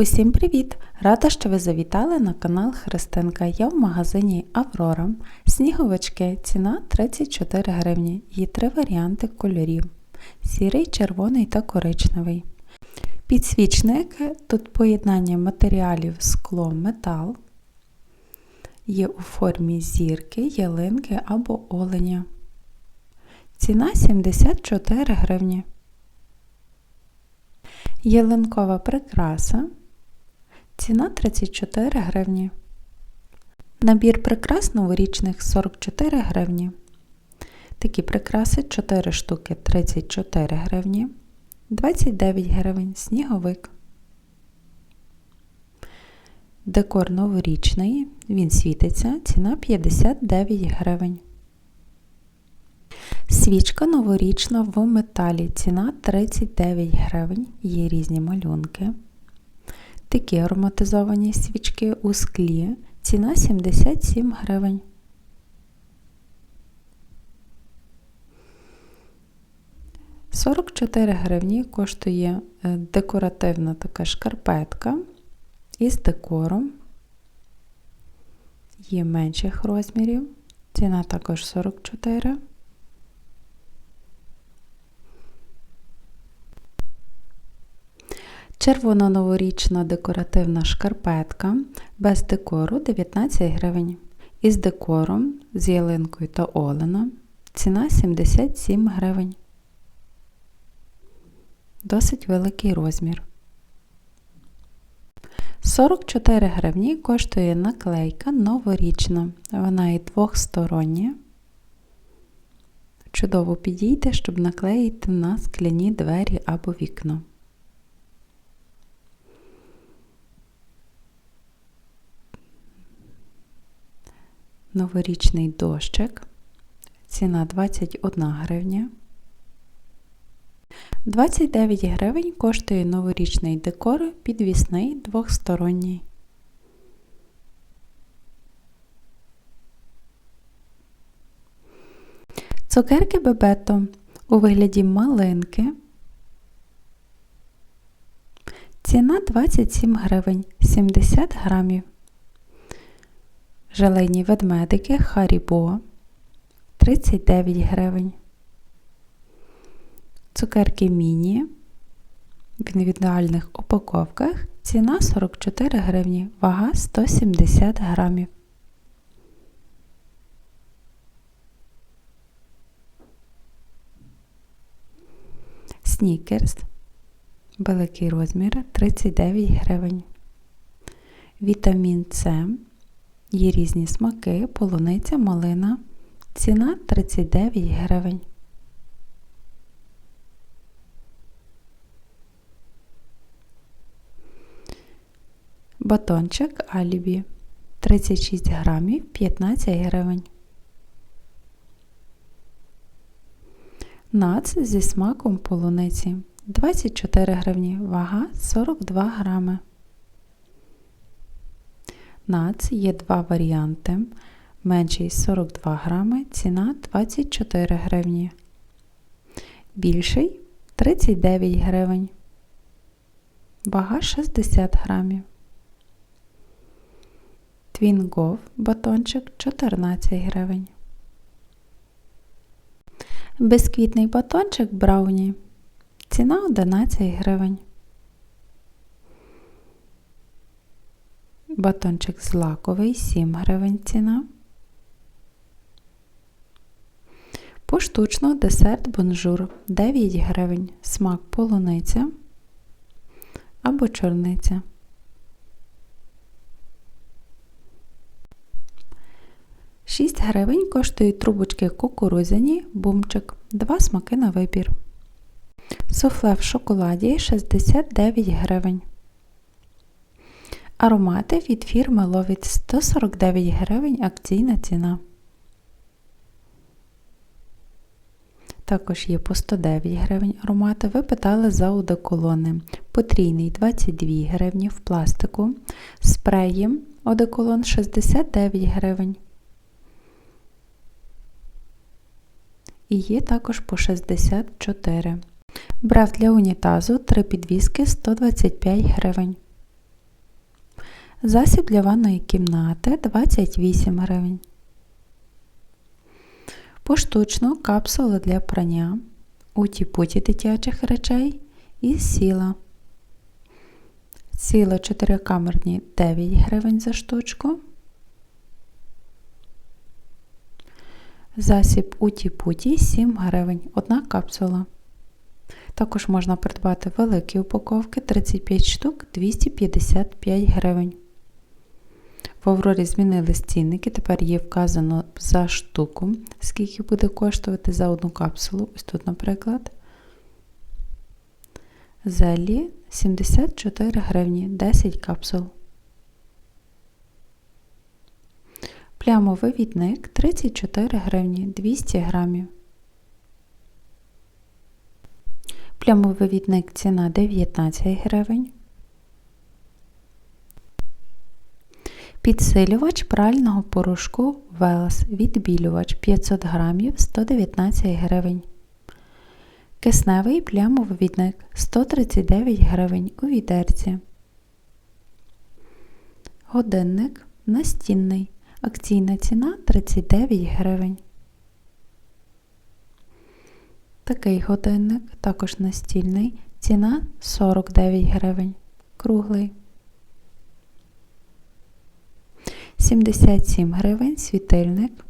Усім привіт! Рада, що ви завітали на канал Христинка. Я в магазині Аврора. Сніговички. Ціна 34 гривні. Є три варіанти кольорів: сірий, червоний та коричневий. Підсвічники тут поєднання матеріалів скло, метал. Є у формі зірки, ялинки або оленя. Ціна 74 гривні. Ялинкова прикраса. Ціна 34 гривні. Набір прикрас новорічних 44 гривні. Такі прикраси 4 штуки 34 гривні. 29 гривень сніговик. Декор новорічний. Він світиться. Ціна 59 гривень. Свічка новорічна в металі. Ціна 39 гривень. Є різні малюнки. Такі ароматизовані свічки у склі. Ціна 77 гривень. Сорок чотири гривні коштує е, декоративна така шкарпетка із декором. Є менших розмірів. Ціна також 44. Червона новорічна декоративна шкарпетка без декору 19 гривень. Із декором з ялинкою та оленом ціна 77 гривень. Досить великий розмір. 44 гривні коштує наклейка новорічна. Вона і двохстороння. Чудово підійде, щоб наклеїти на скляні двері або вікно. Новорічний дощик. Ціна 21 гривня. 29 гривень коштує новорічний декор підвісний двохсторонній. Цукерки бебето у вигляді малинки. Ціна 27 гривень 70 грамів. Желейні ведмедики Харібо. 39 гривень. Цукерки міні. В індивідуальних упаковках. Ціна 44 гривні, вага 170 грамів. Снікерс. Великий розмір. 39 гривень. Вітамін С Є різні смаки, полуниця, малина. Ціна 39 гривень. Батончик Алібі 36 грамів 15 гривень. Нац зі смаком полуниці 24 гривні, вага 42 грами. Нац є два варіанти. Менший 42 грами, ціна 24 гривні. Більший 39 гривень. Вага 60 грамів. Твінгов батончик 14 гривень. Безквітний батончик брауні. Ціна 11 гривень. Батончик злаковий 7 гривень ціна. Поштучно десерт бонжур 9 гривень. Смак полуниця або чорниця. Шість гривень коштують трубочки кукурузяні, бумчик, два смаки на вибір. Суфле в шоколаді 69 гривень. Аромати від фірми ловить 149 гривень акційна ціна. Також є по 109 гривень аромати. Ви питали за одеколони. Потрійний 22 гривні в пластику. Спреї одеколон 69 гривень. І є також по 64. Брав для унітазу 3 підвіски 125 гривень. Засіб для ванної кімнати 28 гривень. Поштучно капсула для прання, уті-путі дитячих речей і сіла. Сіла 4-камерні 9 гривень за штучку. Засіб уті-путі 7 гривень, одна капсула. Також можна придбати великі упаковки 35 штук 255 гривень. В Аврорі змінили цінники, тепер є вказано за штуку, скільки буде коштувати за одну капсулу. Ось тут, наприклад. Зелі 74 гривні 10 капсул. Плямовий відник 34 гривні 200 грамів. Плямовий відник ціна 19 гривень. Підсилювач прального порошку Велас відбілювач 500 грамів 119 гривень. Кисневий плямовий відник 139 гривень у відерці. Годинник настінний. Акційна ціна 39 гривень. Такий годинник, також настільний, ціна 49 гривень. Круглий. 77 гривень світильник.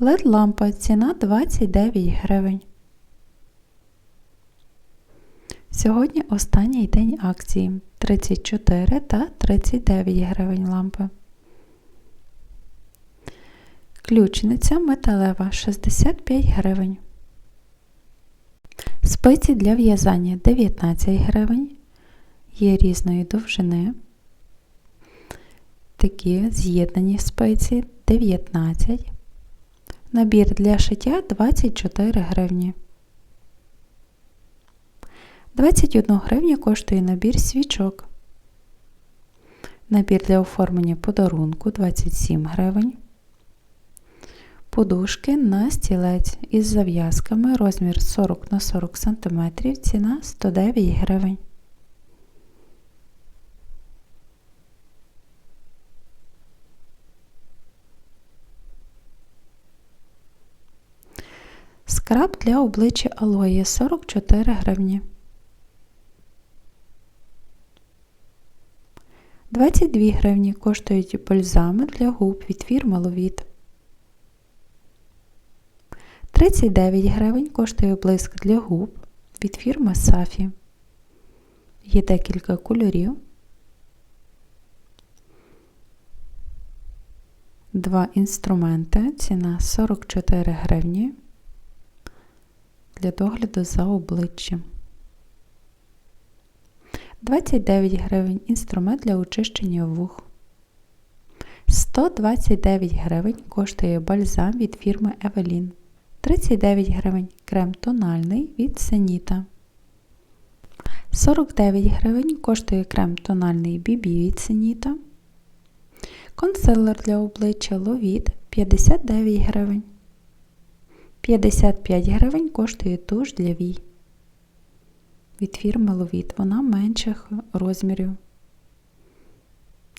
led лампа ціна 29 гривень. Сьогодні останній день акції 34 та 39 гривень лампи. Ключниця металева 65 гривень. Спиці для в'язання 19 гривень. Є різної довжини. Такі з'єднані спиці 19. Набір для шиття 24 гривні. 21 гривню коштує набір свічок. Набір для оформлення подарунку 27 гривень. Подушки на стілець із зав'язками розмір 40 на 40 см, ціна 109 гривень. Скраб для обличчя алоє 44 гривні. 22 гривні коштують бальзами для губ від фірми Ловіт. 39 гривень коштує блиск для губ від фірми Сафі. Є декілька кольорів. Два інструменти. Ціна 44 гривні для догляду за обличчям. 29 гривень інструмент для очищення вух. 129 гривень коштує бальзам від фірми Evelyn. 39 гривень крем тональний від Сеніта. 49 гривень коштує крем тональний BB від Сеніта. Консилер для обличчя Ловіт 59 гривень. 55 гривень коштує туш для вій. Від фірми Ловіт. Вона менших розмірів.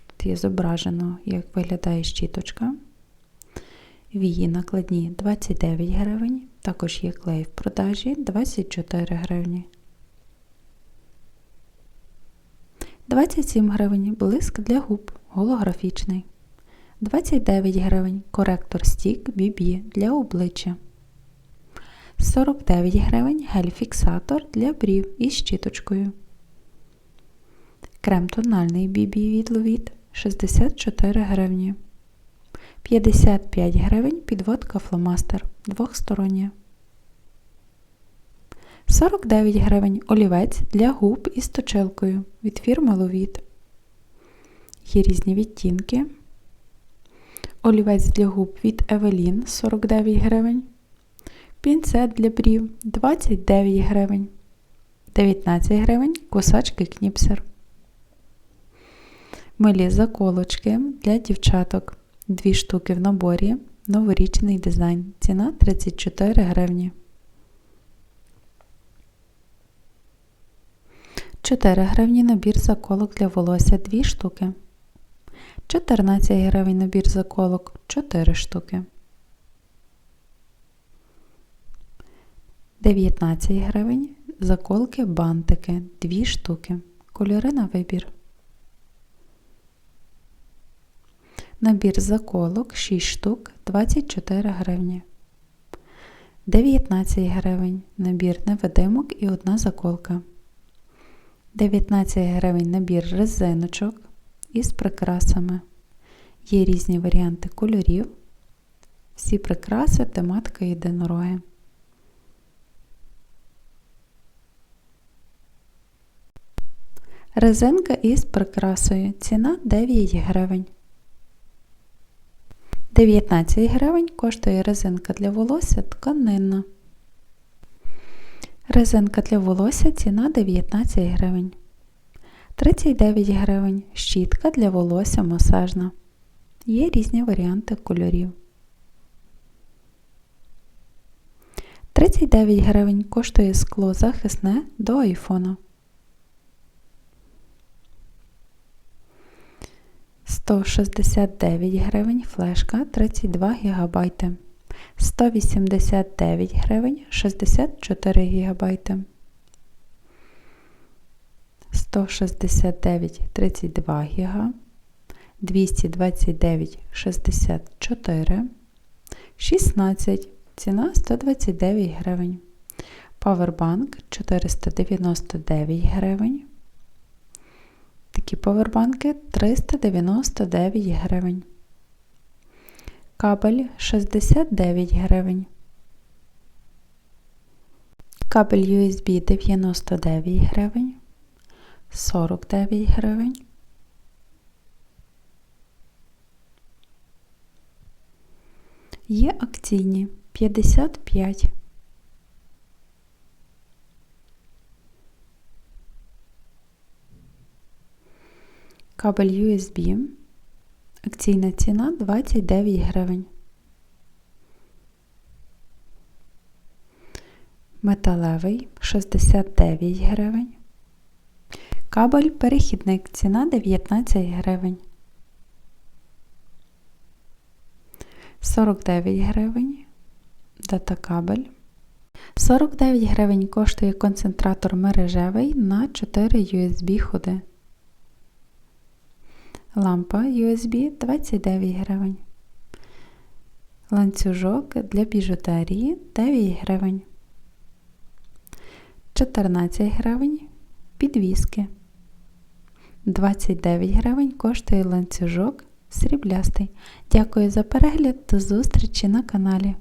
Тут є зображено, як виглядає щіточка. Вії накладні 29 гривень. Також є клей в продажі 24 гривні. 27 гривень блиск для губ голографічний. 29 гривень коректор стік BB для обличчя. 49 гривень гель-фіксатор для брів із щіточкою. Крем тональний BB від Lovit 64 гривні. 55 гривень підводка фломастер двохстороння. 49 гривень олівець для губ із точилкою від фірми Lovit. Є різні відтінки. Олівець для губ від Evelyn 49 гривень. Пінцет для брів 29 гривень. 19 гривень кусачки кніпсер. Милі заколочки для дівчаток. Дві штуки в наборі. Новорічний дизайн. Ціна 34 гривні. 4 гривні набір заколок для волосся 2 штуки. 14 гривень набір заколок 4 штуки. 19 гривень заколки бантики 2 штуки. Кольори на вибір. Набір заколок 6 штук 24 гривні. 19 гривень набір невидимок і одна заколка. 19 гривень набір резиночок із прикрасами. Є різні варіанти кольорів. Всі прикраси, тематика єдинороги. Резинка із прикрасою. Ціна 9 гривень. 19 гривень коштує резинка для волосся тканинна. Резинка для волосся ціна 19 гривень. 39 гривень щітка для волосся масажна. Є різні варіанти кольорів. 39 гривень коштує скло захисне до айфона. 169 гривень флешка 32 ГБ. 189 гривень 64 ГБ. 169 32 ГБ. 229 64. 16. Ціна 129 гривень. Powerbank 499 гривень. Такі повербанки 399 гривень. Кабель 69 гривень. Кабель USB 99 гривень. 49 гривень. Є акційні 55 Кабель USB. Акційна ціна 29 гривень. Металевий 69 гривень. Кабель перехідник. Ціна 19 гривень. 49 гривень. Датакабель. 49 гривень коштує концентратор мережевий на 4 USB ходи. Лампа USB 29 гривень. Ланцюжок для біжутерії 9 гривень. 14 гривень підвіски. 29 гривень коштує ланцюжок сріблястий. Дякую за перегляд до зустрічі на каналі.